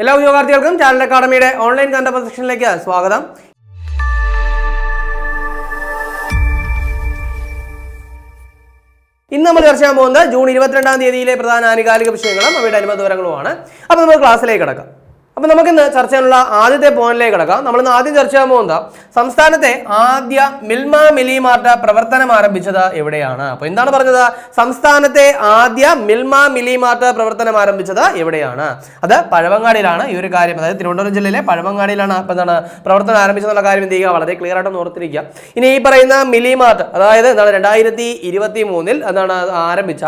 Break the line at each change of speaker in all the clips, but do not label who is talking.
എല്ലാ ഉദ്യോഗാർത്ഥികൾക്കും channel അക്കാഡമിയുടെ online കണ്ടപ്പ സെക്ഷനിലേക്ക് സ്വാഗതം. ഇന്ന് നമ്മൾ ചർച്ച ചെയ്യാൻ പോകുന്നത് ജൂൺ ഇരുപത്തിരണ്ടാം തീയതിയിലെ പ്രധാന ആനുകാലിക വിഷയങ്ങളും അവയുടെ അനുബന്ധ വിവരങ്ങളുമാണ്. അപ്പോൾ നമ്മൾ ക്ലാസ്സിലേക്ക് കിടക്കാം. അപ്പോൾ നമുക്കിന്ന് ചർച്ച ചെയ്യാനുള്ള ആദ്യത്തെ പോയിന്റിലേക്ക് കിടക്കാം. നമ്മൾ ഇന്ന് ആദ്യം ചർച്ച ചെയ്യാൻ പോകുന്നത് സംസ്ഥാനത്തെ ആദ്യ മിൽമ മിലി മാർട്ട് പ്രവർത്തനം ആരംഭിച്ചത് എവിടെയാണ്? അപ്പോൾ എന്താണ് പറഞ്ഞത്? സംസ്ഥാനത്തെ ആദ്യ മിൽമ മിലി മാർട്ട് പ്രവർത്തനം ആരംഭിച്ചത് എവിടെയാണ്? അത് പഴവങ്ങാടിയിലാണ്. ഈ ഒരു കാര്യം അതായത് തിരുവനന്തപുരം ജില്ലയിലെ പഴവങ്ങാടിയിലാണ് അപ്പോൾ എന്താണ് പ്രവർത്തനം ആരംഭിച്ചതെന്നുള്ള കാര്യം എന്ത് ചെയ്യുക? വളരെ ക്ലിയർ ആയിട്ട് ഓർത്തിരിക്കുക. ഇനി ഈ പറയുന്ന മിലിമാർട്ട് അതായത് എന്താണ് രണ്ടായിരത്തി ഇരുപത്തി മൂന്നിൽ എന്താണ് ആരംഭിച്ച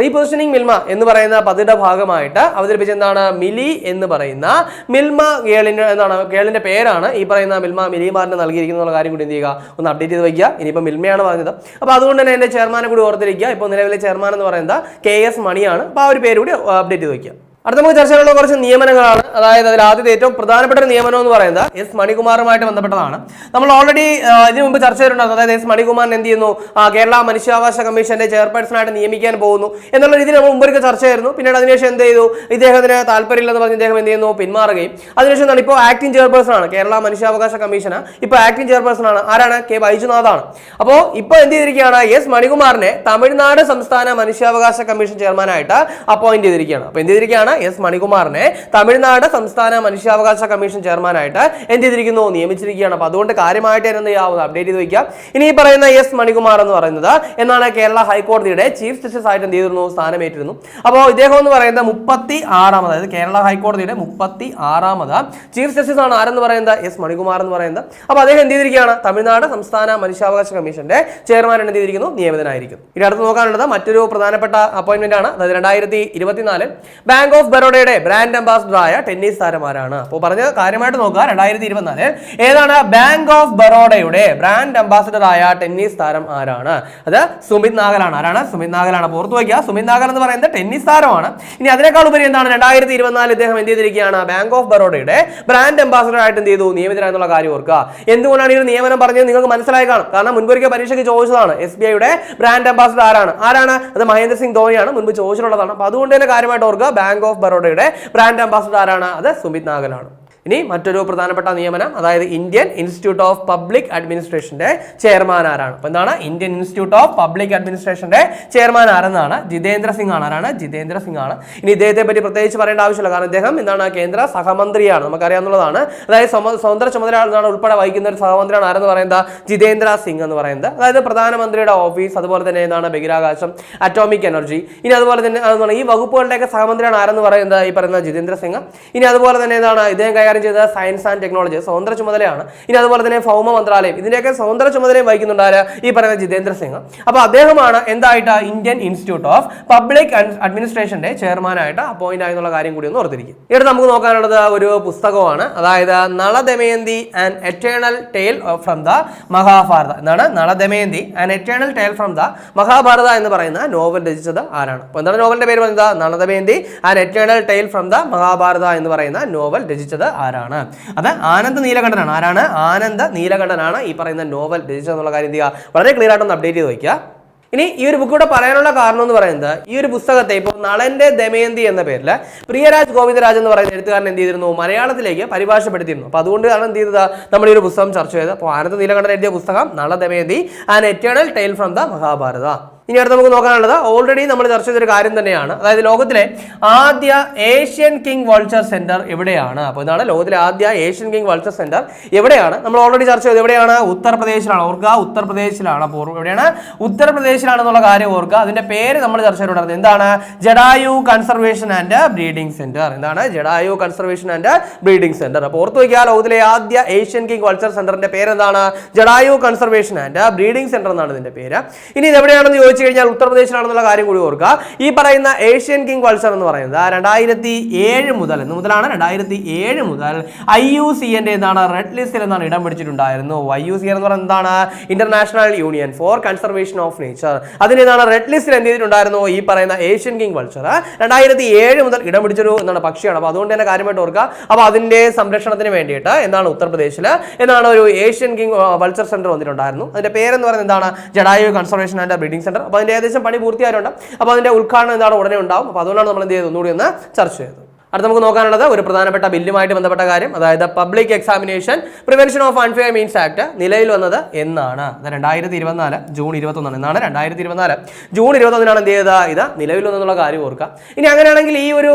റീപൊസിഷനിങ് മിൽമ എന്ന് പറയുന്ന പദ്ധതിയുടെ ഭാഗമായിട്ട് അവതരിപ്പിച്ച എന്താണ്? മിലി എന്ന് പറയുന്ന മിൽമ കേളിന്റെ എന്താണ് ഗേളിന്റെ പേരാണ് ഈ പറയുന്ന മിൽമ മിലി മാർട്ടിന് നൽകിയിരിക്കുന്ന കാര്യം കൂടി എന്ത് ചെയ്യുക? ഒന്ന് അപ്ഡേറ്റ് ചെയ്ത് വയ്ക്കുക. ഇനിയിപ്പോൾ മിൽമയാണ് പറഞ്ഞത്. അപ്പോൾ അതുകൊണ്ട് തന്നെ എന്റെ ചെയർമാനെ കൂടി ഓർത്തിരിക്കുക. ഇപ്പോൾ നിലവിലെ ചെയർമാൻ എന്ന് പറയുന്നത് കെ എസ് മണിയാണ്. അപ്പോൾ ആ ഒരു പേര് കൂടി അപ്ഡേറ്റ് ചെയ്ത് വയ്ക്കുക. അടുത്ത നമുക്ക് ചർച്ച ചെയ്യാനുള്ള കുറച്ച് നിയമനങ്ങളാണ്. അതായത് അതിൽ ആദ്യത്തെ ഏറ്റവും പ്രധാനപ്പെട്ട ഒരു നിയമനം എന്ന് പറയുന്നത് എസ് മണികുമാറുമായിട്ട് ബന്ധപ്പെട്ടതാണ്. നമ്മൾ ഓൾറെഡി ഇതിനു മുമ്പ് ചർച്ച ചെയ്തിട്ടുണ്ട്. അതായത് എസ് മണികുമാറിന് എന്ത് ചെയ്യുന്നു? കേരള മനുഷ്യാവകാശ കമ്മീഷന്റെ ചെയർപേഴ്സണായിട്ട് നിയമിക്കാൻ പോകുന്നു എന്നുള്ള രീതിയിൽ നമ്മൾ മുമ്പൊരിക്കൽ ചർച്ച ചെയ്തിരുന്നു. പിന്നീട് അതിനുശേഷം എന്ത് ചെയ്തു? ഇദ്ദേഹത്തിന് താല്പര്യമില്ലെന്ന് പറഞ്ഞ് ഇദ്ദേഹം എന്ത് ചെയ്യുന്നു? പിന്മാറുകയും. അതിനുശേഷം എന്താണ്? ഇപ്പോൾ ആക്ടിംഗ് ചെയർപേഴ്സൺ ആണ്. കേരള മനുഷ്യാവകാശ കമ്മീഷന് ഇപ്പോൾ ആക്ടിംഗ് ചെയർപേഴ്സൺ ആണ്. ആരാണ്? കെ ബൈജുനാഥാണ്. അപ്പോൾ ഇപ്പോൾ എന്ത് ചെയ്തിരിക്കുകയാണ്? എസ് മണികുമാറിനെ തമിഴ്നാട് സംസ്ഥാന മനുഷ്യാവകാശ കമ്മീഷൻ ചെയർമാനായിട്ട് അപ്പോയിന്റ് ചെയ്തിരിക്കുകയാണ്. അപ്പോൾ എന്ത് ചെയ്തിരിക്കുകയാണ്? എസ് മണികുമാറിനെ തമിഴ്നാട് സംസ്ഥാന മനുഷ്യാവകാശ കമ്മീഷൻ ചെയർമാനായിട്ട് എന്ത് ചെയ്തിരിക്കുന്നു? നിയമിച്ചിരിക്കുകയാണ്. അപ്പോൾ അതുകൊണ്ട് കാര്യമായിട്ട് തന്നെ ചെയ്യാവുന്ന അപ്ഡേറ്റ് ചെയ്ത് വയ്ക്കാം ഇനി പറയുന്ന എസ് മണികുമാർ എന്ന് പറയുന്നത് എന്നാണ് കേരള ഹൈക്കോടതിയുടെ ചീഫ് ജസ്റ്റിസ് ആയിട്ട് എന്ത് ചെയ്തിരുന്നു? സ്ഥാനമേറ്റിരുന്നു. അപ്പോൾ ഇദ്ദേഹം എന്ന് പറയുന്നത് മുപ്പത്തി ആറാമത് അതായത് കേരള ഹൈക്കോടതിയുടെ മുപ്പത്തി ആറാമത് ചീഫ് ജസ്റ്റിസ് ആണ് ആരെന്ന് പറയുന്നത്? എസ് മണികുമാർ എന്ന് പറയുന്നത്. അപ്പോൾ അദ്ദേഹം എന്ത് ചെയ്തിരിക്കുകയാണ്? തമിഴ്നാട് സംസ്ഥാന മനുഷ്യാവകാശ കമ്മീഷന്റെ ചെയർമാൻ എന്ത് ചെയ്തിരിക്കുന്നു? നിയമിതനായിരിക്കും ഇനി അടുത്ത് നോക്കാനുള്ളത് മറ്റൊരു പ്രധാനപ്പെട്ട അപ്പോയിന്റ്മെന്റ് ആണ്. അതായത് രണ്ടായിരത്തി ഇരുപത്തിനാല് ബാങ്ക് ഓഫ് ബറോഡയുടെ ബ്രാൻഡ് അംബാസിഡറായ ടെന്നീസ് താരമാരാണ്. അപ്പോൾ പറഞ്ഞ കാര്യമായിട്ട് നോക്കുക രണ്ടായിരത്തി ഇരുപത്തിനാല് ഏതാണ് ബാങ്ക് ഓഫ് ബറോഡയുടെ ബ്രാൻഡ് അംബാസിഡറായ ടെന്നീസ് താരം ആരാണ്? അത് സുമിത് നാഗലാണ്. ആരാണ്? സുമിത് നാഗലാണ്. പുറത്തു വയ്ക്കുക സുമിത് നാഗൽ എന്ന് പറയുന്നത് ടെന്നീസ് താരമാണ്. ഇനി അതിനേക്കാൾ ഉപരി എന്താണ്? രണ്ടായിരത്തി ഇരുപത്തിനാല് ഇദ്ദേഹം എന്ത് ചെയ്തിരിക്കുകയാണ്? ബാങ്ക് ഓഫ് ബറോഡയുടെ ബ്രാൻഡ് അംബാസിഡർ ആയിട്ട് എന്ത് ചെയ്തു? നിയമിതരായെന്നുള്ള കാര്യം ഓർക്കുക. എന്തുകൊണ്ടാണ് ഈ ഒരു നിയമനം പറഞ്ഞത്? നിങ്ങൾക്ക് മനസ്സിലായി കാണും. കാരണം മുൻപൊരിക്കൽ പരീക്ഷയ്ക്ക് ചോദിച്ചതാണ് എസ് ബി ഐയുടെ ബ്രാൻഡ് അംബാസിഡർ ആരാണ്? ആരാണ്? അത് മഹേന്ദ്ര സിംഗ് ധോണിയാണ്. മുൻപ് ചോദിച്ചിട്ടുള്ളതാണ്. അപ്പോൾ അതുകൊണ്ട് തന്നെ കാര്യമായിട്ട് ഓർക്കുക ബാങ്ക് ഓഫ് ബറോഡയുടെ ബ്രാൻഡ് അംബാസിഡർ ആരാണ് അത് സുമിത് നാഗലാണ്. ഇനി മറ്റൊരു പ്രധാനപ്പെട്ട നിയമനം അതായത് ഇന്ത്യൻ ഇൻസ്റ്റിറ്റ്യൂട്ട് ഓഫ് പബ്ലിക് അഡ്മിനിസ്ട്രേഷന്റെ ചെയർമാൻ ആരാണ്? അപ്പോൾ എന്താണ്? ഇന്ത്യൻ ഇൻസ്റ്റിറ്റ്യൂട്ട് ഓഫ് പബ്ലിക് അഡ്മിനിസ്ട്രേഷന്റെ ചെയർമാൻ ആരെന്നാണ്? ജിതേന്ദ്ര സിംഗ് ആണ്. ആരാണ്? ജിതേന്ദ്ര സിംഗ് ആണ്. ഇനി ഇദ്ദേഹത്തെ പറ്റി പ്രത്യേകിച്ച് പറയേണ്ട ആവശ്യമില്ല. കാരണം ഇദ്ദേഹം എന്താണ്? കേന്ദ്ര സഹമന്ത്രിയാണ്. നമുക്കറിയാവുന്നതാണ്. അതായത് സ്വതന്ത്ര ചുമതല എന്താണ്? ഉൾപ്പെടെ വഹിക്കുന്ന ഒരു സഹമന്ത്രിയാണ്. ആരെന്ന് പറയുന്നത്? ജിതേന്ദ്ര സിംഗ് എന്ന് പറയുന്നത്. അതായത് പ്രധാനമന്ത്രിയുടെ ഓഫീസ് അതുപോലെ തന്നെ എന്താണ്? ബഹിരാകാശം അറ്റോമിക് എനർജി. ഇനി അതുപോലെ തന്നെ ഈ വകുപ്പുകളുടെയൊക്കെ സഹമന്ത്രിയാണ് ആരെന്ന് പറയുന്നത്? ഈ പറയുന്ന ജിതേന്ദ്ര സിംഗ്. ഇനി അതുപോലെ തന്നെ എന്താണ്? ഇദ്ദേഹം കൈകാര്യം ചെയ്ത സയൻസ് ആൻഡ് ടെക്നോളജി സ്വതന്ത്ര ചുമതലയാണ്. ഇനി അതുപോലെ തന്നെ ഭൗമ മന്ത്രാലയം. ഇതിന്റെയൊക്കെ സ്വതന്ത്ര ചുമതലയും വഹിക്കുന്നുണ്ട് ആര്? ഈ പറയുന്ന ജിതേന്ദ്ര സിംഗ്. അപ്പോൾ അദ്ദേഹമാണ് എന്തായിട്ട് ഇന്ത്യൻ ഇൻസ്റ്റിറ്റ്യൂട്ട് ഓഫ് പബ്ലിക് അഡ്മിനിസ്ട്രേഷന്റെ ചെയർമാനായിട്ട് അപ്പോയിന്റ് ആയെന്നുള്ള കാര്യം കൂടി ഒന്ന് ഓർത്തിരിക്കും ഇവിടെ നമുക്ക് നോക്കാനുള്ളത് ഒരു പുസ്തകമാണ്. അതായത് Naladamayanti and eternal tale from the Mahabharata. എന്താണ്? Naladamayanti and eternal tale from the Mahabharata എന്ന് പറയുന്ന നോവൽ രചിച്ചത് ആരാണ്? അപ്പോൾ എന്താണ് നോവലിന്റെ പേര് പറയുന്നത് Naladamayanti and eternal tale from the Mahabharata എന്ന് പറയുന്ന നോവൽ രചിച്ചത് ആരാണ്? അത് ആനന്ദ് നീലകണ്ഠനാണ്. ആരാണ്? ആനന്ദ് നീലകണ്ഠനാണ്. ഈ പറയുന്ന നോവൽ രചിച്ചത് എന്നുള്ള കാര്യം ചെയ്യുക? വളരെ ക്ലിയർ ആയിട്ടൊന്ന് അപ്ഡേറ്റ് ചെയ്ത് വയ്ക്കുക. ഇനി ഈ ഒരു ബുക്ക് കൂടെ പറയാനുള്ള കാരണം എന്ന് പറയുന്നത് ഈ ഒരു പുസ്തകത്തെ ഇപ്പോൾ നളന്റെ ദമയന്തി എന്ന പേരിൽ പ്രിയരാജ് ഗോവിന്ദരാജ് എന്ന് പറയുന്ന എഴുത്തുകാരൻ എന്ത് ചെയ്തിരുന്നു? മലയാളത്തിലേക്ക് പരിഭാഷപ്പെടുത്തിയിരുന്നു. അപ്പോൾ അതുകൊണ്ടാണ് എന്ത് ചെയ്തത്? നമ്മൾ ഈ ഒരു പുസ്തകം ചർച്ച ചെയ്തത്. അപ്പോൾ ആനന്ദ നീലകണ്ഠൻ എഴുതിയ പുസ്തകം Nala Damayanti and eternal tale from the Mahabharata ഇനി അടുത്ത് നമുക്ക് നോക്കാനുള്ളത്. ഓൾറെഡി നമ്മൾ ചർച്ച ചെയ്തൊരു കാര്യം തന്നെയാണ്. അതായത് ലോകത്തിലെ ആദ്യ ഏഷ്യൻ കിങ് വൾച്ചർ സെന്റർ എവിടെയാണ്? അപ്പോൾ ഇതാണ് ലോകത്തിലെ ആദ്യ ഏഷ്യൻ കിങ് വൾച്ചർ സെന്റർ എവിടെയാണ്? നമ്മൾ ഓൾറെഡി ചർച്ച ചെയ്തത് എവിടെയാണ്? ഉത്തർപ്രദേശിലാണ്. ഓർക്കുക ഉത്തർപ്രദേശിലാണ്. അപ്പോൾ എവിടെയാണ്? ഉത്തർപ്രദേശിലാണെന്നുള്ള കാര്യം ഓർക്കുക. അതിന്റെ പേര് നമ്മൾ ചർച്ച ചെയ്തിട്ടുണ്ടായിരുന്നത് എന്താണ്? Jatayu conservation and breeding centre എന്താണ്? Jatayu conservation and breeding centre അപ്പോൾ ഓർത്ത് വയ്ക്കുക ലോകത്തിലെ ആദ്യ ഏഷ്യൻ കിങ് വൾച്ചർ സെന്ററിന്റെ പേര് എന്താണ് Jatayu conservation and breeding centre എന്നാണ് ഇതിന്റെ പേര്. ഇനി ഇത് എവിടെയാണെന്ന് ചോദിച്ചു കഴിഞ്ഞാൽ ഉത്തർപ്രദേശിലാണെന്നുള്ള കാര്യം കൂടി ഓർക്കുക. ഈ പറയുന്ന ഏഷ്യൻ കിങ് വൾസർ എന്ന് പറയുന്നത് രണ്ടായിരത്തി ഏഴ് മുതൽ എന്ന് മുതലാണ് രണ്ടായിരത്തി ഏഴ് മുതൽ ഐ യു സി എന്റെ എന്താണ് റെഡ് ലിസ്റ്റിൽ എന്നാണ് ഇടം പിടിച്ചിട്ടുണ്ടായിരുന്നു. ഐ യു സി എന്ന് പറയുന്നത് എന്താണ്? International union for conservation of nature അതിന് എന്താണ് റെഡ് ലിസ്റ്റിൽ എന്ത് ചെയ്തിട്ടുണ്ടായിരുന്നു? ഈ പറയുന്ന ഏഷ്യൻ കിങ് വൾസർ രണ്ടായിരത്തി ഏഴ് മുതൽ ഇടം പിടിച്ചൊരു എന്താണ് പക്ഷിയാണ്. അപ്പോൾ അതുകൊണ്ട് തന്നെ കാര്യമായിട്ട് ഓർക്കുക. അപ്പോൾ അതിന്റെ സംരക്ഷണത്തിന് വേണ്ടിയിട്ട് എന്താണ് ഉത്തർപ്രദേശിൽ എന്നാണ് ഒരു ഏഷ്യൻ കിങ് വൾച്ചർ സെന്റർ വന്നിട്ടുണ്ടായിരുന്നു. അതിന്റെ പേരെന്ന് പറയുന്നത് എന്താണ്? Jatayu conservation and breeding centre അപ്പോൾ അതിന്റെ ഏകദേശം പണി പൂർത്തിയായിട്ടുണ്ട്. അപ്പോൾ അതിന്റെ ഉദ്ഘാടനം എന്താണ് ഉടനെ ഉണ്ടാവും. അപ്പോൾ അതുകൊണ്ടാണ് നമ്മൾ എന്ത് ചെയ്തത്? ഒന്നുകൂടി ഒന്ന് ചർച്ച ചെയ്തത്. അടുത്ത നമുക്ക് നോക്കാനുള്ളത് ഒരു പ്രധാനപ്പെട്ട ബില്ലുമായിട്ട് ബന്ധപ്പെട്ട കാര്യം. അതായത് public examination prevention of unfair means act നിലയിൽ വന്നത് എന്നാണ്. രണ്ടായിരത്തി ഇരുപത്തിനാല് ജൂൺ ഇരുപത്തൊന്നാണ്. എന്നാണ് രണ്ടായിരത്തി ഇരുപത്തിനാല് ജൂൺ ഇരുപത്തൊന്നിനാണ് എന്ത് ചെയ്തത്? ഇത് നിലവിൽ വന്നെന്നുള്ള കാര്യം ഓർക്കുക. ഇനി അങ്ങനെയാണെങ്കിൽ ഈ ഒരു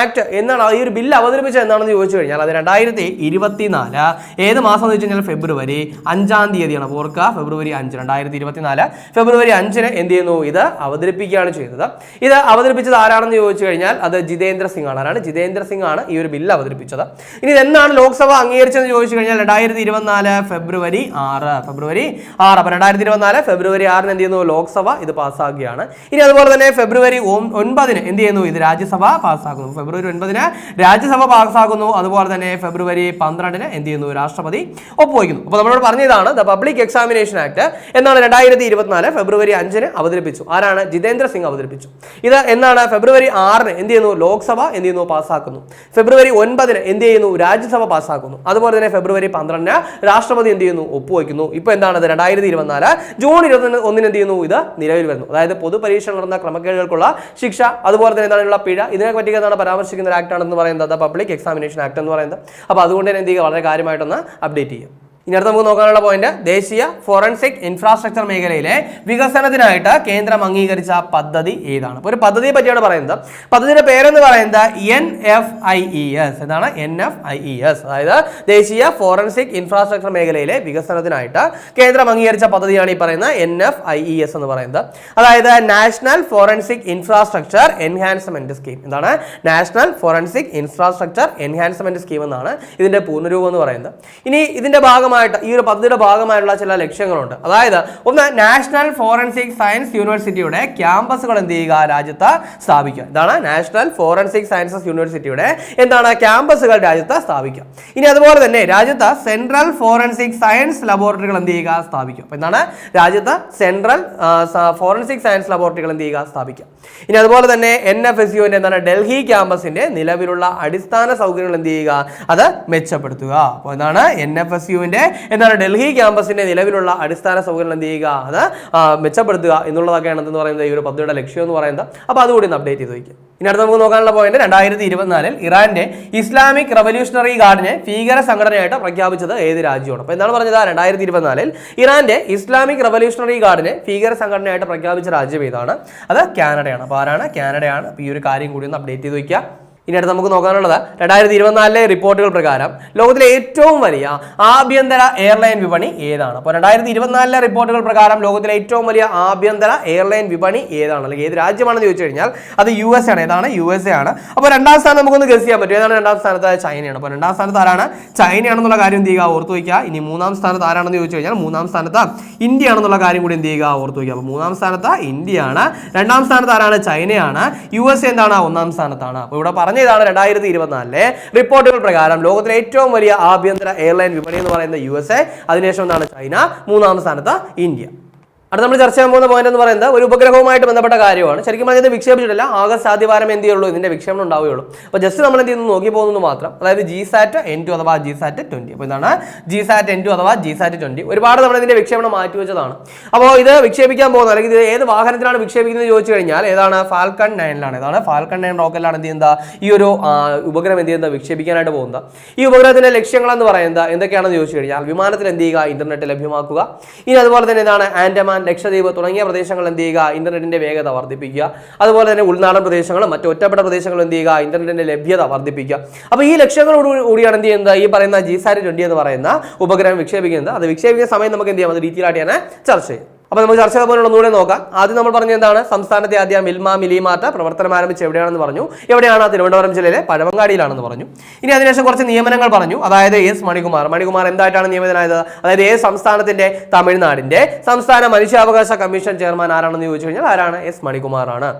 ആക്ട് എന്നാണ് ഈ ഒരു ബില്ല് അവതരിപ്പിച്ചത് എന്നാണെന്ന് ചോദിച്ചു കഴിഞ്ഞാൽ അത് രണ്ടായിരത്തി ഇരുപത്തിനാല് ഏത് മാസം എന്ന് വെച്ച് കഴിഞ്ഞാൽ ഫെബ്രുവരി അഞ്ചാം തീയതിയാണ്. ഓർക്കുക ഫെബ്രുവരി അഞ്ച് രണ്ടായിരത്തി ഇരുപത്തിനാല് ഫെബ്രുവരി അഞ്ചിന് എന്ത് ചെയ്യുന്നു? ഇത് അവതരിപ്പിക്കുകയാണ് ചെയ്തത്. ഇത് അവതരിപ്പിച്ചത് ആരാണെന്ന് ചോദിച്ചു കഴിഞ്ഞാൽ അത് ജിതേന്ദ്ര സിംഗ് ആണ്. ആരാണ്? ജിതേന്ദ്ര സിംഗ് ആണ് ഈ ഒരു ബില്ല് അവതരിപ്പിച്ചത്. ഇനി ഇത് എന്നാണ് ലോക്സഭ അംഗീകരിച്ചതെന്ന് ചോദിച്ചു കഴിഞ്ഞാൽ രണ്ടായിരത്തി ഇരുപത്തിനാല് ഫെബ്രുവരി ആറ് ഫെബ്രുവരി ആറ്. അപ്പോൾ രണ്ടായിരത്തി ഇരുപത്തിനാല് ഫെബ്രുവരി ആറിന് എന്ത് ചെയ്യുന്നു? ലോക്സഭ ഇത് പാസ്സാക്കുകയാണ് ഇനി അതുപോലെ തന്നെ ഫെബ്രുവരി ഒൻപതിന് എന്ത് ചെയ്യുന്നു? ഇത് രാജ്യസഭ പാസ്സാക്കുന്നു ഫെബ്രുവരി ഒൻപതിന് രാജ്യസഭ പാസ്സാക്കുന്നു അതുപോലെ തന്നെ ഫെബ്രുവരി പന്ത്രണ്ടിന് എന്ത് ചെയ്യുന്നു? രാഷ്ട്രപതി ഒപ്പുവയ്ക്കുന്നു. അപ്പോൾ നമ്മളോട് പറഞ്ഞതാണ് ദ പബ്ലിക് എക്സാമിനേഷൻ ആക്ട് എന്നാണ് രണ്ടായിരത്തി ഇരുപത്തിനാല് ഫെബ്രുവരി അഞ്ചിന് അവതരിപ്പിച്ചു. ആരാണ്? ജിതേന്ദ്ര സിംഗ് അവതരിപ്പിച്ചു. ഇത് എന്നാണ്? ഫെബ്രുവരി ആറിന് എന്ത് ചെയ്യുന്നു? ലോക്സഭ എന്ത് ചെയ്യുന്നു? പാസ്സാക്കുന്നു ഫെബ്രുവരി ഒൻപതിന് എന്ത് ചെയ്യുന്നു? രാജ്യസഭ പാസ്സാക്കുന്നു അതുപോലെ തന്നെ ഫെബ്രുവരി പന്ത്രണ്ടിന് രാഷ്ട്രപതി എന്ത് ചെയ്യുന്നു? ഒപ്പുവയ്ക്കുന്നു ഇപ്പോൾ എന്താണ്? രണ്ടായിരത്തി ഇരുപത്തിനാല് ജൂൺ ഇരുപത്തി ഒന്നിന് എന്ത് ചെയ്യുന്നു? ഇത് നിലവിൽ വരുന്നു. അതായത് പൊതുപരീക്ഷ നടന്ന ക്രമക്കേടുകൾക്കുള്ള ശിക്ഷ അതുപോലെ തന്നെ എന്താണുള്ള പിഴ? ഇതിനെ പറ്റി എന്താണ് പരാമർശിക്കുന്ന ഒരു ആക്ട് ആണെന്ന് പറയുന്നത്? പബ്ലിക് എക്സാമിനേഷൻ ആക്ട് എന്ന് പറയുന്നത്. അപ്പോൾ അതുകൊണ്ട് തന്നെ എന്ത് ചെയ്യുക? വളരെ കാര്യമായിട്ടൊന്ന് അപ്ഡേറ്റ് ചെയ്യും ഇനി അടുത്ത് നമുക്ക് നോക്കാനുള്ള പോയിന്റ് ദേശീയ ഫോറൻസിക് ഇൻഫ്രാസ്ട്രക്ചർ മേഖലയിലെ വികസനത്തിനായിട്ട് കേന്ദ്രം അംഗീകരിച്ച പദ്ധതി ഏതാണ്? ഒരു പദ്ധതിയെ പറ്റിയാണ് പറയുന്നത്. പദ്ധതിയുടെ പേരെന്ന് പറയുന്നത് N F I E S എന്താണ്? N F I E S അതായത് ദേശീയ ഫോറൻസിക് ഇൻഫ്രാസ്ട്രക്ചർ മേഖലയിലെ വികസനത്തിനായിട്ട് കേന്ദ്രം അംഗീകരിച്ച പദ്ധതിയാണ് ഈ പറയുന്നത് N F I E S എന്ന് പറയുന്നത്. അതായത് national forensic infrastructure enhancement scheme എന്താണ്? National forensic infrastructure enhancement scheme എന്നാണ് ഇതിന്റെ പൂർണരൂപം എന്ന് പറയുന്നത്. ഇനി ഇതിന്റെ ഭാഗമായിട്ട് ഈ ഒരു പദ്ധതിയുടെ ഭാഗമായിട്ടുള്ള ചില ലക്ഷ്യങ്ങളുണ്ട്. അതായത് ഒന്ന് നാഷണൽ ഫോറൻസിക് സയൻസ് യൂണിവേഴ്സിറ്റിയുടെ ക്യാമ്പസുകൾ എന്ത് ചെയ്യുക? രാജ്യത്ത് സ്ഥാപിക്കുക. ഇതാണ് നാഷണൽ ഫോറൻസിക് സയൻസസ് യൂണിവേഴ്സിറ്റിയുടെ എന്താണ് ക്യാമ്പസുകൾ രാജ്യത്ത് സ്ഥാപിക്കുക. ഇനി അതുപോലെ തന്നെ രാജ്യത്ത് സെൻട്രൽ ഫോറൻസിക് സയൻസ് ലബോറട്ടറികൾ എന്ത് ചെയ്യുക? സ്ഥാപിക്കുക. അപ്പോൾ എന്താണ്? രാജ്യത്ത് സെൻട്രൽ ഫോറൻസിക് സയൻസ് ലബോറട്ടറികൾ എന്ത് ചെയ്യുക? സ്ഥാപിക്കുക. ഇനി അതുപോലെ തന്നെ എൻ എഫ് എസ് യുവിന്റെ എന്താണ്? ഡൽഹി ക്യാമ്പസിന്റെ നിലവിലുള്ള അടിസ്ഥാന സൗകര്യങ്ങൾ എന്ത് ചെയ്യുക? അത് മെച്ചപ്പെടുത്തുക. അപ്പോൾ എന്താണ്? എൻ എഫ് എസ് യുവിന്റെ എന്താണ് ഡൽഹി ക്യാമ്പസിന്റെ നിലവിലുള്ള അടിസ്ഥാന സൗകര്യം എന്ത് ചെയ്യുക? അത് മെച്ചപ്പെടുത്തുക എന്നുള്ളതൊക്കെയാണ് എന്ന് പറയുന്നത് ഈ ഒരു പദ്ധതിയുടെ ലക്ഷ്യം എന്ന് പറയുന്നത്. അപ്പോൾ അതുകൂടി ഒന്ന് അപ്ഡേറ്റ് ചെയ്ത് വയ്ക്കുക ഇനി അടുത്ത് നമുക്ക് നോക്കാനുള്ള പോയിന്റ് രണ്ടായിരത്തി ഇരുപത്തിനാലിൽ ഇറാന്റെ ഇസ്ലാമിക് റവല്യൂഷണറി ഗാർഡിനെ ഭീകര സംഘടനയായിട്ട് പ്രഖ്യാപിച്ചത് ഏത് രാജ്യമാണ്? അപ്പോൾ എന്താണ് പറഞ്ഞത്? രണ്ടായിരത്തി ഇരുപത്തിനാലിൽ ഇറാന്റെ ഇസ്ലാമിക് റവല്യൂഷണറി ഗാർഡിനെ ഭീകര സംഘടനയായിട്ട് പ്രഖ്യാപിച്ച രാജ്യം ഏതാണ്? അത് കാനഡയാണ്. അപ്പോൾ ആരാണ്? കാനഡയാണ്. അപ്പോൾ ഈ ഒരു കാര്യം കൂടി ഒന്ന് അപ്ഡേറ്റ് ചെയ്ത് വയ്ക്കുക. ഇനി അടുത്ത് നമുക്ക് നോക്കാനുള്ളത് രണ്ടായിരത്തി ഇരുപത്തിനാലിലെ റിപ്പോർട്ടുകൾ പ്രകാരം ലോകത്തിലെ ഏറ്റവും വലിയ ആഭ്യന്തര എയർലൈൻ വിപണി ഏതാണ്? അപ്പോൾ രണ്ടായിരത്തി ഇരുപത്തിനാലിലെ റിപ്പോർട്ടുകൾ പ്രകാരം ലോകത്തിലെ ഏറ്റവും വലിയ ആഭ്യന്തര എയർലൈൻ വിപണി ഏതാണ്? അല്ലെങ്കിൽ ഏത് രാജ്യമാണെന്ന് ചോദിച്ചു കഴിഞ്ഞാൽ അത് യു എസ് ആണ്. ഏതാണ്? യു എസ് എ ആണ്. അപ്പോൾ രണ്ടാം സ്ഥാനം നമുക്കൊന്ന് ഗസ് ചെയ്യാൻ പറ്റും. ഏതാണ് രണ്ടാം സ്ഥാനത്ത്? ചൈനയാണ്. അപ്പോൾ രണ്ടാം സ്ഥാനത്ത് ആരാണ്? ചൈനയാണെന്നുള്ള കാര്യം എന്ത് ചെയ്യുക? ഓർത്ത് വയ്ക്കുക. ഇനി മൂന്നാം സ്ഥാനത്ത് ആരാണെന്ന് ചോദിച്ചു കഴിഞ്ഞാൽ മൂന്നാം സ്ഥാനത്ത് ഇന്ത്യ ആണെന്നുള്ള കാര്യം കൂടി എന്ത് ചെയ്യുക? ഓർത്ത് വയ്ക്കുക. അപ്പോൾ മൂന്നാം സ്ഥാനത്ത് ഇന്ത്യയാണ്. രണ്ടാം സ്ഥാനത്ത് ആരാണ്? ചൈനയാണ്. യു എസ് എന്താണ്? ഒന്നാം സ്ഥാനത്താണ്. അപ്പോൾ ഇവിടെ പറഞ്ഞ ഇതാണ് രണ്ടായിരത്തി ഇരുപത്തിനാലിലെ റിപ്പോർട്ടുകൾ പ്രകാരം ലോകത്തിലെ ഏറ്റവും വലിയ ആഭ്യന്തര എയർലൈൻ വിപണി എന്ന് പറയുന്നത് യു എസ് എ. അതിനുശേഷം എന്താണ് ചൈന. മൂന്നാം സ്ഥാനത്ത് ഇന്ത്യ. അടുത്ത നമ്മൾ ചർച്ച ചെയ്യാൻ പോകുന്ന പോയിന്റ് എന്ന് പറയുന്നത് ഒരു ഉപഗ്രഹവുമായിട്ട് ബന്ധപ്പെട്ട കാര്യമാണ്. ശരിക്കും പറഞ്ഞത് വിക്ഷേപിച്ചിട്ടില്ല. ആഗസ്റ്റ് ആദ്യവാരം എന്ത് ചെയ്യുള്ളൂ? ഇതിന്റെ വിക്ഷേപണം ഉണ്ടാവുകയുള്ളൂ. അപ്പോൾ ജസ്റ്റ് നമ്മൾ എന്ത് ചെയ്യുന്നു? നോക്കി പോകുന്നു മാത്രം. അതായത് ജി സാറ്റ് എൻ ടു അഥവാ ജി സാറ്റ് ട്വന്റി അപ്പോൾ ഇതാണ് ജി സാറ്റ് എൻ ടു അഥവാ ജി സാറ്റ് ട്വന്റി ഒരുപാട് നമ്മൾ ഇതിന്റെ വിക്ഷേപണം മാറ്റി വെച്ചതാണ്. അപ്പോൾ ഇത് വിക്ഷേപിക്കാൻ പോകുന്നത് അല്ലെങ്കിൽ ഇത് ഏത് വാഹനത്തിലാണ് വിക്ഷേപിക്കുന്നത് ചോദിച്ചു കഴിഞ്ഞാൽ ഏതാണ്? ഫാൽക്കൺ നയനിലാണ് ഏതാണ്? ഫാൽക്കൺ നയൻ റോക്കറ്റിലാണ് എന്ത് ചെയ്യുന്നത്? ഈ ഒരു ഉപഗ്രഹം എന്ത് ചെയ്യുന്നത്? വിക്ഷേപിക്കാനായിട്ട് പോകുന്നത്. ഈ ഉപഗ്രഹത്തിന്റെ ലക്ഷ്യങ്ങൾ എന്ന് പറയുന്നത് എന്തൊക്കെയാണെന്ന് ചോദിച്ചു കഴിഞ്ഞാൽ വിമാനത്തിൽ എന്ത് ചെയ്യുക? ഇന്റർനെറ്റ് ലഭ്യമാക്കുക. ഇനി അതുപോലെ തന്നെ ഇതാണ് ആൻഡമാൻ ലക്ഷദ്വീപ് തുടങ്ങിയ പ്രദേശങ്ങൾ എന്ത് ചെയ്യുക? ഇന്റർനെറ്റിന്റെ വേഗത വർദ്ധിപ്പിക്കുക. അതുപോലെ തന്നെ ഉൾനാടൻ പ്രദേശങ്ങളും മറ്റു ഒറ്റപ്പെട്ട പ്രദേശങ്ങളും എന്ത് ചെയ്യുക? ഇന്റർനെറ്റിന്റെ ലഭ്യത വർദ്ധിപ്പിക്കുക. അപ്പോൾ ഈ ലക്ഷ്യങ്ങളോട് കൂടിയാണ് എന്ത് ചെയ്യുന്നത്? ഈ പറയുന്ന ജി സാരി ട്വന്റി എന്ന് പറയുന്ന ഉപഗ്രഹം വിക്ഷേപിക്കുന്നത്. അത് വിക്ഷേപിക്കുന്ന സമയം നമുക്ക് എന്ത് ചെയ്യാം? അത് ഡീറ്റെയിൽ ആയിട്ട് ഞാൻ ചർച്ച ചെയ്യും. അപ്പോൾ നമുക്ക് ചർച്ച ചെയ്ത പോലെ ഒന്നുകൂടെ നോക്കാം. ആദ്യം നമ്മൾ പറഞ്ഞ എന്താണ്? സംസ്ഥാനത്തെ ആദ്യ മിൽമ മിലിമാറ്റ പ്രവർത്തനം ആരംഭിച്ച് എവിടെയാണെന്ന് പറഞ്ഞു. എവിടെയാണ് തിരുവനന്തപുരം ജില്ലയിലെ പഴവങ്ങാടിയിലാണെന്ന് പറഞ്ഞു. ഇനി അതിനുശേഷം കുറച്ച് നിയമനങ്ങൾ പറഞ്ഞു. അതായത് എസ് മണികുമാർ. മണികുമാർ എന്തായിട്ടാണ് നിയമിതനായത്? അതായത് ഏത് സംസ്ഥാനത്തിന്റെ തമിഴ്നാടിന്റെ സംസ്ഥാന മനുഷ്യാവകാശ കമ്മീഷൻ ചെയർമാൻ ആരാണെന്ന് ചോദിച്ചു കഴിഞ്ഞാൽ ആരാണ്? എസ് മണികുമാർ ആണ്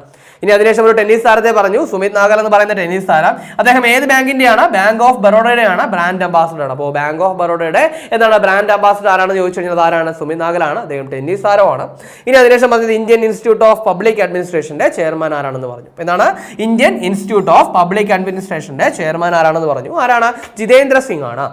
ഇനി അതിനുശേഷം ഒരു ടെന്നീസ് താരത്തെ പറഞ്ഞു സുമിത് നാഗൽ എന്ന് പറയുന്ന ടെന്നീസ് താരം. അദ്ദേഹം ഏത് ബാങ്കിന്റെയാണ്? ബാങ്ക് ഓഫ് ബറോഡയുടെയാണ് ബ്രാൻഡ് അംബാസിഡർ ആണ്. അപ്പോൾ ബാങ്ക് ഓഫ് ബറോഡയുടെ എന്താണ് ബ്രാൻഡ് അംബാസിഡർ ആരാണെന്ന് ചോദിച്ചു കഴിഞ്ഞാൽ ആരാണ്? സുമിത് നാഗലാണ് അദ്ദേഹം ടെന്നീസ് താരമാണ് ഇനി അതിനുശേഷം പറഞ്ഞത് ഇന്ത്യൻ ഇൻസ്റ്റിറ്റ്യൂട്ട് ഓഫ് പബ്ലിക് അഡ്മിനിസ്ട്രേഷന്റെ ചെയർമാൻ ആരാണെന്ന് പറഞ്ഞു. എന്താണ്? ഇന്ത്യൻ ഇൻസ്റ്റിറ്റ്യൂട്ട് ഓഫ് പബ്ലിക് അഡ്മിനിസ്ട്രേഷന്റെ ചെയർമാൻ ആരാണെന്ന് പറഞ്ഞു. ആരാണ്? ജിതേന്ദ്ര സിംഗ് ആണ്.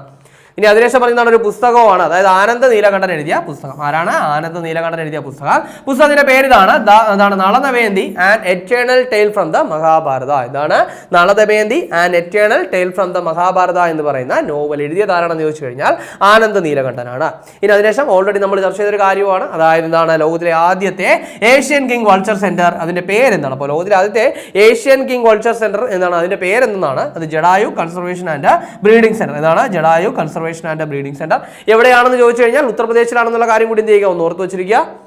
ഇനി അതിനുശേഷം പറയുന്നതാണ് ഒരു പുസ്തകമാണ് അതായത് ആനന്ദ നീലകണ്ഠൻ എഴുതിയ പുസ്തകം. ആരാണ്? ആനന്ദ നീലകണ്ഠൻ എഴുതിയ പുസ്തകം. പുസ്തകത്തിന്റെ പേരിതാണ് അതാണ് Naladamayanti and eternal tale from the Mahabharata. ഇതാണ് Naladamayanti and eternal tale from the Mahabharata എന്ന് പറയുന്ന നോവൽ. എഴുതിയ താരാണെന്ന് ചോദിച്ചു കഴിഞ്ഞാൽ ആനന്ദ നീലകണ്ഠനാണ്. ഇനി അതിനുശേഷം ഓൾറെഡി നമ്മൾ ചർച്ച ചെയ്തൊരു കാര്യമാണ് അതായത് എന്താണ്? ലോകത്തിലെ ആദ്യത്തെ ഏഷ്യൻ കിങ് വൾച്ചർ സെന്റർ അതിന്റെ പേരെന്താണ്? അപ്പോൾ ലോകത്തിലെ ആദ്യത്തെ ഏഷ്യൻ കിങ് വൾച്ചർ സെന്റർ എന്താണ്? അതിന്റെ പേരെന്താണ് അത് Jatayu conservation and breeding centre. ഇതാണ് Jatayu conservation and breeding centre എവിടെയാണെന്ന് ചോദിച്ചു കഴിഞ്ഞാൽ ഉത്തർപ്രദേശിലാണെന്നുള്ള കാര്യം കൂടി എന്ത് ചെയ്യുക? ഒന്ന് ഓർത്ത് വെച്ചിരിക്കുക.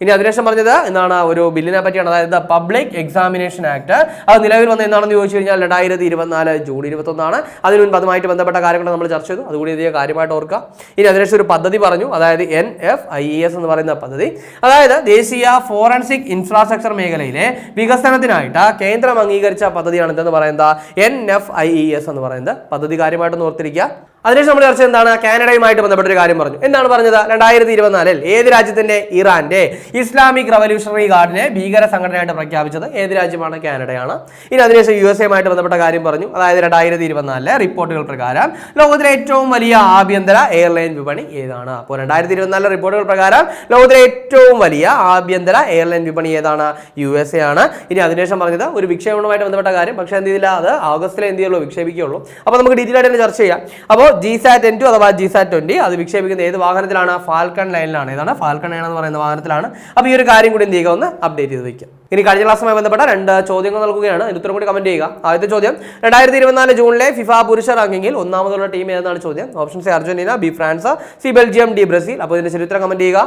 ഇനി അതിനുശേഷം പറഞ്ഞത് എന്താണ്? ഒരു ബില്ലിനെ പറ്റിയാണ്. അതായത് പബ്ലിക് എക്സാമിനേഷൻ ആക്ട്. അത് നിലവിൽ വന്ന എന്താണെന്ന് ചോദിച്ചു കഴിഞ്ഞാൽ രണ്ടായിരത്തി ഇരുപത്തിനാല് ജൂൺ ഇരുപത്തൊന്നാണ്. അതിന് മുൻപ് അതുമായിട്ട് ബന്ധപ്പെട്ട കാര്യങ്ങൾ നമ്മൾ ചർച്ച ചെയ്തു. അതുകൂടി ഇതേ കാര്യമായിട്ട് ഓർക്കുക. ഇനി അതിനുശേഷം ഒരു പദ്ധതി പറഞ്ഞു. അതായത് എൻ എഫ് ഐ എസ് എന്ന് പറയുന്ന പദ്ധതി. അതായത് ദേശീയ ഫോറൻസിക് ഇൻഫ്രാസ്ട്രക്ചർ മേഖലയിലെ വികസനത്തിനായിട്ട് കേന്ദ്രം അംഗീകരിച്ച പദ്ധതിയാണ് എന്താണെന്ന് പറയുന്നത്? N F I E S എന്ന് പറയുന്നത്. പദ്ധതി കാര്യമായിട്ടൊന്ന് ഓർത്തിരിക്കുക. അതിനുശേഷം നമ്മൾ ചർച്ച എന്താണ്? കാനഡയുമായിട്ട് ബന്ധപ്പെട്ട ഒരു കാര്യം പറഞ്ഞു. എന്താണ് പറഞ്ഞത്? രണ്ടായിരത്തി ഇരുപത്തിനാലിൽ ഏത് രാജ്യത്തിന്റെ? ഇറാന്റെ. ഇസ്ലാമിക് റവല്യൂഷണറി ഗാർഡിനെ ഭീകര സംഘടനയായിട്ട് പ്രഖ്യാപിച്ചത് ഏത് രാജ്യമാണ്? കാനഡയാണ്. ഇനി അതിനുശേഷം യു എസ് എയുമായിട്ട് ബന്ധപ്പെട്ട കാര്യം പറഞ്ഞു. അതായത് രണ്ടായിരത്തി ഇരുപത്തിനാലിലെ റിപ്പോർട്ടുകൾ പ്രകാരം ലോകത്തിലെ ഏറ്റവും വലിയ ആഭ്യന്തര എയർലൈൻ വിപണി ഏതാണ്? അപ്പോൾ രണ്ടായിരത്തി ഇരുപത്തിനാലിലെ റിപ്പോർട്ടുകൾ പ്രകാരം ലോകത്തിലെ ഏറ്റവും വലിയ ആഭ്യന്തര എയർലൈൻ വിപണി ഏതാണ്? യു എസ് എ ആണ്. ഇനി അതിനുശേഷം പറഞ്ഞത് ഒരു വിക്ഷേപണവുമായിട്ട് ബന്ധപ്പെട്ട കാര്യം. പക്ഷേ എന്ത് ചെയ്തില്ല? അത് ഓഗസ്റ്റിലെ എന്ത് ചെയ്യുള്ളൂ? വിക്ഷേപിക്കുകയുള്ളൂ. അപ്പോൾ നമുക്ക് ഡീറ്റെയിൽ ആയിട്ട് ചർച്ച ചെയ്യാം. അപ്പോൾ ജി സാറ്റ് എൻ ടു അഥവാ ജി സാറ്റ് ട്വന്റി അത് വിക്ഷേപിക്കുന്ന ഏത് വാഹനത്തിലാണ്? ഫാൽക്കൺ ലൈനിലാണ് ഏതാണ് ഫാൽക്കൺ ലൈൻ എന്ന് പറയുന്ന വാഹനത്തിലാണ്. അപ്പോൾ ഈ ഒരു കാര്യം കൂടി എന്ത് ചെയ്യുക? ഒന്ന് അപ്ഡേറ്റ് ചെയ്ത് വയ്ക്കുക ഇനി കഴിഞ്ഞ ക്ലാസ്സുമായി ബന്ധപ്പെട്ട രണ്ട് ചോദ്യങ്ങൾ നൽകുകയാണ്. അതിന് ഉത്തരം കൂടി കമന്റ് ചെയ്യുക. ആദ്യത്തെ ചോദ്യം രണ്ടായിരത്തി ഇരുപത്തിനാല് ജൂണിലെ ഫിഫ പുരുഷ റാങ്കിങ്ങിൽ ഒന്നാമതുള്ള ടീം ഏതാണ് ചോദ്യം? Option C Argentina B France C Belgium D Brazil അപ്പോൾ ഇതിന്റെ ചരിത്രം കമന്റ് ചെയ്യുക.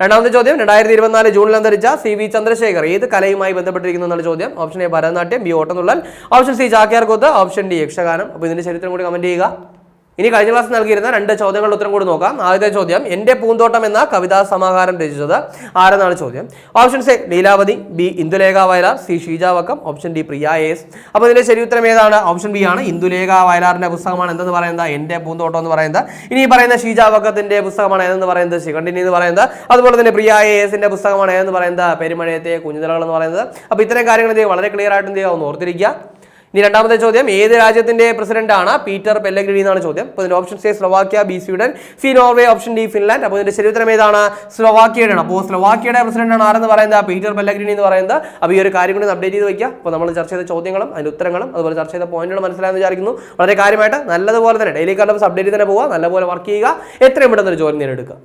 രണ്ടാമത്തെ ചോദ്യം രണ്ടായിരത്തി ഇരുപത്തിനാല് ജൂണിൽ അന്തരിച്ച സി വി ചന്ദ്രശേഖർ ഏത് കലയുമായി ബന്ധപ്പെട്ടിരിക്കുന്നു ചോദ്യം? Option A Bharatanatyam. B Ottamthullal option C Chakyar Koothu option D Yakshagana. അപ്പോൾ ഇതിന്റെ ചരിത്രം കൂടി കമന്റ് ചെയ്യുക. ഇനി കഴിഞ്ഞ ക്ലാസ് നൽകിയിരുന്ന രണ്ട് ചോദ്യങ്ങളുടെ ഉത്തരം കൂടി നോക്കാം. ആദ്യത്തെ ചോദ്യം എന്റെ പൂന്തോട്ടം എന്ന കവിതാ സമാഹാരം രചിച്ചത് ആരെന്നാണ് ചോദ്യം? Option A Leelavathi B Indulekha Vayalar C Sheeja Vakkam option D Priya S. അപ്പോൾ ഇതിന്റെ ശരി ഉത്തരം ഏതാണ്? ഓപ്ഷൻ ബി ആണ്. ഇന്ദുലേഖ വയലാറിന്റെ പുസ്തകമാണ് എന്തെന്ന് പറയുന്നത്? എന്റെ പൂന്തോട്ടം എന്ന് പറയുന്നത്. ഇനി പറയുന്ന ഷീജ വക്കത്തിന്റെ പുസ്തകമാണ് ഏതെന്ന് പറയുന്നത്? ശിഖണ്ഡിനി എന്ന് പറയുന്നത്. അതുപോലെ തന്നെ പ്രിയ എസിന്റെ പുസ്തകമാണ് ഏതെന്ന് പറയുന്നത്? പെരുമഴയത്തെ കുഞ്ഞുതലകൾ എന്ന് പറയുന്നത്. അപ്പോൾ ഇത്തരം കാര്യങ്ങൾ എന്ത് വളരെ ക്ലിയർ ആയിട്ട് എന്ത് ചെയ്യുക? ഒന്ന് ഓർത്തിരിക്കുക. ഇനി രണ്ടാമത്തെ ചോദ്യം ഏത് രാജ്യത്തിന്റെ പ്രസിഡന്റ് ആണ് പീറ്റർ പെല്ലഗ്രിനി എന്നാണ് ചോദ്യം. അപ്പോൾ ഇതിന്റെ option A Slovakia B Sweden. C Norway option D Finland. അപ്പോൾ ഇതിന്റെ ശരി ഉത്തരം ഏതാണ്? സ്ലൊവാക്യയുടെ ആണ് അപ്പോൾ സ്ലൊവാക്യയുടെ പ്രസിഡന്റ് ആണ് ആരെന്ന് പറയുന്നത്? പീറ്റർ പെല്ലഗ്രിനി എന്ന് പറയുന്നത്. അപ്പോൾ ഈ ഒരു കാര്യം കൂടി അപ്ഡേറ്റ് ചെയ്ത് വയ്ക്കുക. അപ്പോൾ നമ്മൾ ചർച്ച ചെയ്ത ചോദ്യങ്ങളും അതിന്റെ ഉത്തരങ്ങളും അതുപോലെ ചർച്ച ചെയ്ത പോയിന്റുകൾ മനസ്സിലായെന്ന് വിചാരിക്കുന്നു. വളരെ കാര്യമായിട്ട് നല്ലതുപോലെ തന്നെ ഡെയിലി കണ്ടപ്സ് അപ്ഡേറ്റ് തന്നെ പോവുക. നല്ലപോലെ വർക്ക് ചെയ്യുക. എത്രയും പെട്ടെന്ന് ഒരു ജോലി നേടിയെടുക്കുക.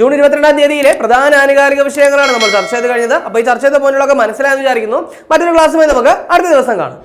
ജൂൺ ഇരുപത്തിരണ്ടാം തീയതിയിലെ പ്രധാന ആനുകാലിക വിഷയങ്ങളാണ് നമ്മൾ ചർച്ച ചെയ്ത് കഴിഞ്ഞത്. അപ്പോൾ ഈ ചർച്ച ചെയ്ത പോയിന്റുകളൊക്കെ മനസ്സിലായെന്ന് വിചാരിക്കുന്നു. മറ്റൊരു ക്ലാസ്സുമായി നമുക്ക് അടുത്ത ദിവസം കാണാം.